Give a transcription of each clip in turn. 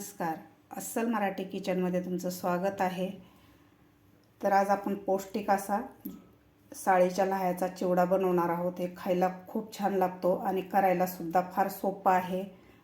नमस्कार. अस्सल मराठी किचनमध्ये तुमचं स्वागत आहे. तर आज आपण पौष्टिक असा साळीच्या लहायाचा चिवडा बनवणार आहोत. हे खायला खूप छान लागतो आणि करायलासुद्धा फार सोपं आहे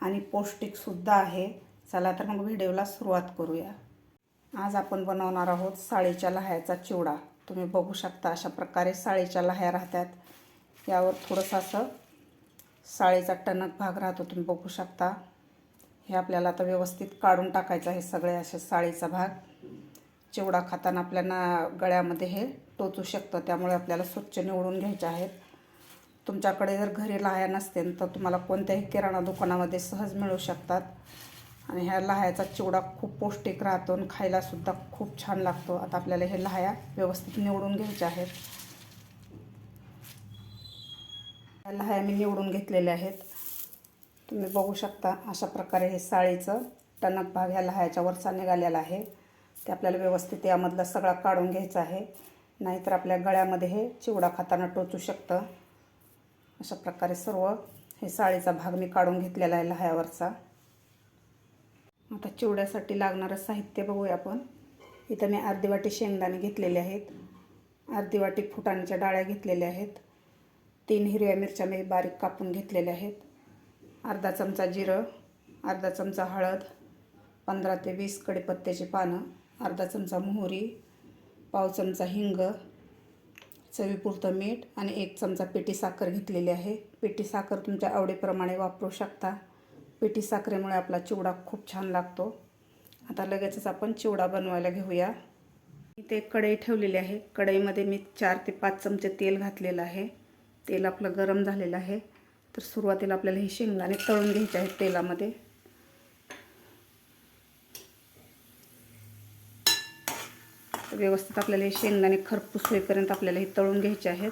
आणि पौष्टिकसुद्धा आहे. चला तर मग व्हिडिओला सुरुवात करूया. आज आपण बनवणार आहोत साळीच्या लहायाचा चिवडा. तुम्ही बघू शकता अशा प्रकारे साळीच्या लहाया राहतात. यावर थोडंसं असं साळीचा टणक भाग राहतो तुम्ही बघू शकता. हे आपल्याला आता व्यवस्थित काढून टाकायचं आहे सगळे असे साळीचा भाग. चिवडा खाताना आपल्याला गळ्यामध्ये हे टोचू शकतं त्यामुळे आपल्याला स्वच्छ निवडून घ्यायचे आहेत. तुमच्याकडे जर घरी लाह्या नसतील तर तुम्हाला कोणत्याही किराणा दुकानामध्ये सहज मिळू शकतात. आणि ह्या लाह्याचा चिवडा खूप पौष्टिक राहतो आणि खायलासुद्धा खूप छान लागतो. आता आपल्याला हे लाह्या व्यवस्थित निवडून घ्यायच्या आहेत. ह्या लाह्या मी निवडून घेतलेल्या आहेत. तुम्ही बघू शकता अशा प्रकारे हे साळीचं टणक भाग ह्या लहायच्या वरचा निघालेला आहे. ते आपल्याला व्यवस्थित यामधला सगळा काढून घ्यायचा आहे. नाहीतर आपल्या गळ्यामध्ये हे चिवडा खाताना टोचू शकतं. अशा प्रकारे सर्व हे साळीचा भाग मी काढून घेतलेला आहे लहायावरचा आता चिवड्यासाठी लागणारं साहित्य बघूया आपण. इथं मी अर्धी वाटी शेंगदाणे घेतलेले आहेत. अर्धी वाटी फुटाण्याच्या डाळ्या घेतलेल्या आहेत. तीन हिरव्या मिरच्या मी बारीक कापून घेतलेल्या आहेत. अर्धा चमचा जिरं अर्धा चमचा हळद पंधरा ते वीस कडीपत्त्याची पानं अर्धा चमचा मोहरी पाव चमचा हिंग चवीपुरतं मीठ आणि एक चमचा पिठी साखर घेतलेली आहे. पिठी साखर तुमच्या आवडीप्रमाणे वापरू शकता. पिठी साखरेमुळे आपला चिवडा खूप छान लागतो. आता लगेचच आपण चिवडा बनवायला घेऊया. इथे कढई ठेवलेली आहे. कढईमध्ये मी चार ते पाच चमचे तेल घातलेलं आहे. तेल आपलं गरम झालेलं आहे. तर सुरुवातीला आपल्याला हे शेंगदाणे तळून घ्यायचे आहेत तेलामध्ये. व्यवस्थित आपल्याला हे शेंगदाणे खरपूस होईपर्यंत आपल्याला हे तळून घ्यायचे आहेत.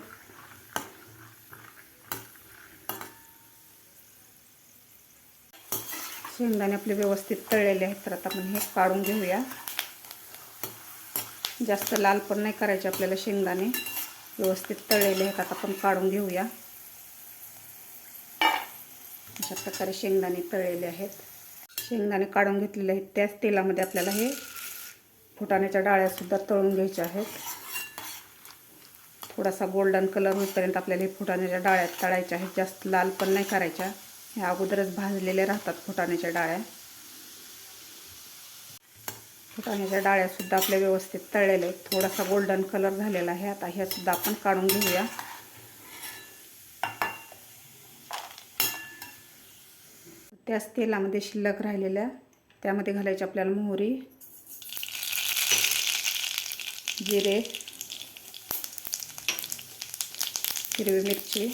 शेंगदाणे आपले व्यवस्थित तळलेले आहेत तर आता आपण हे काढून घेऊया. जास्त लाल पण नाही करायचे आपल्याला शेंगदाणे. व्यवस्थित तळलेले आहेत आता आपण काढून घेऊया. अशा प्रकारे शेंगदाणे तळलेले आहेत. शेंगदाणे काढून घेतलेले आहेत. त्याच तेलामध्ये आपल्याला हे फुटाण्याच्या डाळ्यासुद्धा तळून घ्यायच्या आहेत. थोडासा गोल्डन कलर होईपर्यंत आपल्याला हे फुटाण्याच्या डाळ्यात तळायच्या आहेत. जास्त लाल पण नाही करायच्या. ह्या अगोदरच भाजलेले राहतात फुटाण्याच्या डाळ्या. फुटाण्याच्या डाळ्यासुद्धा आपल्या व्यवस्थित तळलेल्या आहेत. थोडासा गोल्डन कलर झालेला आहे. आता ह्यासुद्धा आपण काढून घेऊया. त्याच तेलामध्ये शिल्लक राहिलेल्या त्यामध्ये घालायची आपल्याला मोहरी जिरे हिरवी मिरची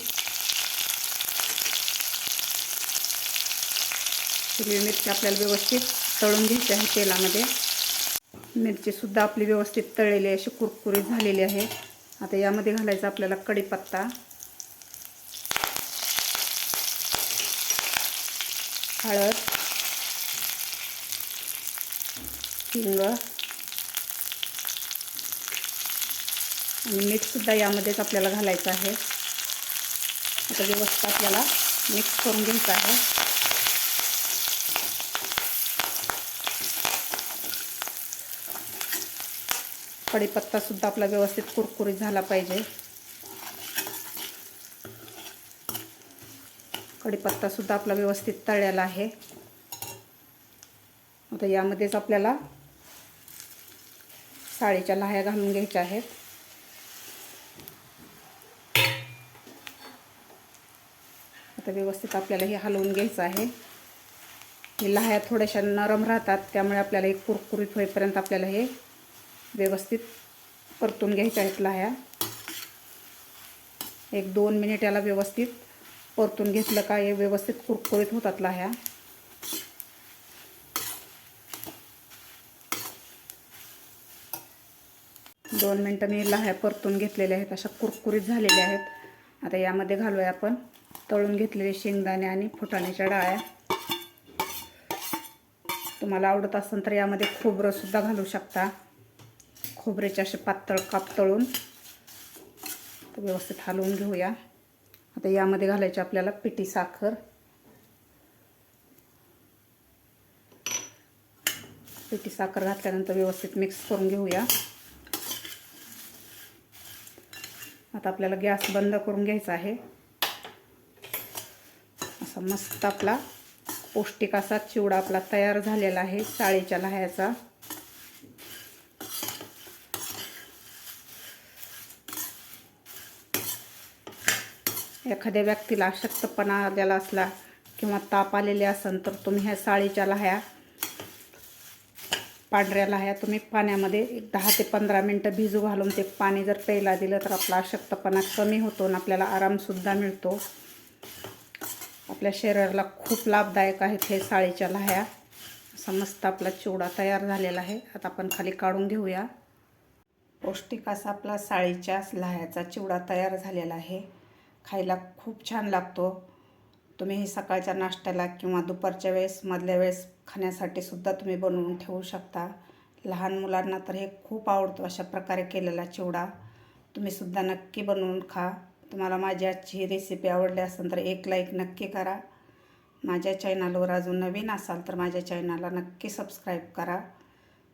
हिरवी मिरची आपल्याला व्यवस्थित तळून घ्यायची आहे तेलामध्ये. मिरचीसुद्धा आपली व्यवस्थित तळलेली अशी कुरकुरीत झालेली आहे. आता यामध्ये घालायचा आपल्याला कढीपत्ता. हळद हिंग आणि मीठसुद्धा यामध्येच आपल्याला घालायचं आहे. आता व्यवस्थित आपल्याला मिक्स करून घ्यायचं आहे. कढीपत्तासुद्धा आपला व्यवस्थित कुरकुरीत झाला पाहिजे. कढीपत्तासुद्धा आपला व्यवस्थित तळलेला आहे. आता यामध्येच आपल्याला साडीच्या लाह्या घालून घ्यायच्या आहेत. आता व्यवस्थित आपल्याला हे हलवून घ्यायचं आहे. हे लाह्या थोड्याशा नरम राहतात त्यामुळे आपल्याला हे कुरकुरीत होईपर्यंत आपल्याला हे व्यवस्थित परतून घ्यायच्या आहेत लाह्या. एक दोन मिनिट याला व्यवस्थित परतून घेतलं का हे व्यवस्थित कुरकुरीत होतात लाह्या. दोन मिनटं मी लाह्या परतून घेतलेल्या आहेत अशा कुरकुरीत झालेल्या आहेत. आता यामध्ये घालूया आपण तळून घेतलेले शेंगदाणे आणि फुटाण्याच्या डाळ्या. तुम्हाला आवडत असेल तर यामध्ये खोबरंसुद्धा घालू शकता. खोबऱ्याचे असे पातळ काप तळून. व्यवस्थित हलवून घेऊया. आता यामध्ये घालायची आपल्याला पिठी साखर. पिठी साखर घातल्यानंतर व्यवस्थित मिक्स करून घेऊया. आता आपल्याला गॅस बंद करून घ्यायचा आहे. असा मस्त आपला पौष्टिक असा चिवडा आपला तयार झालेला आहे चाळीच्या लह्याचा. एखाद्या व्यक्तीला अशक्तपणा आलेला असला किंवा ताप आलेले असेल तर तुम्ही ह्या साळीच्या लह्या पांढऱ्या लह्या तुम्ही पाण्यामध्ये एक दहा ते पंधरा मिनटं भिजू घालून ते पाणी जर प्यायला दिलं तर आपला अशक्तपणा कमी होतो आणि आपल्याला आरामसुद्धा मिळतो. आपल्या शरीराला खूप लाभदायक आहेत हे साळीच्या लह्या. असा मस्त आपला चिवडा तयार झालेला आहे. आता आपण खाली काढून घेऊया. पौष्टिक असा आपला साळीच्या लह्याचा चिवडा तयार झालेला आहे. खायला खूप छान लागतो. तुम्ही हे सकाळच्या नाश्त्याला किंवा दुपारच्या वेळेस मधल्या वेळेस खाण्यासाठी सुद्धा तुम्ही बनवून ठेवू शकता. लहान मुलांना तर हे खूप आवडतो अशा प्रकारे केलेला चिवडा. तुम्ही सुद्धा नक्की बनवून खा. तुम्हाला माझी आजची ही रेसिपी आवडली असेल तर एक लाईक नक्की करा. माझ्या चॅनलवर अजून नवीन असाल तर माझ्या चॅनलला नक्की सबस्क्राईब करा.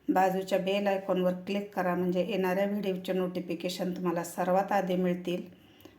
बाजूच्या बेल आयकॉनवर क्लिक करा. म्हणजे येणाऱ्या व्हिडिओचे नोटिफिकेशन तुम्हाला सर्वात आधी मिळतील.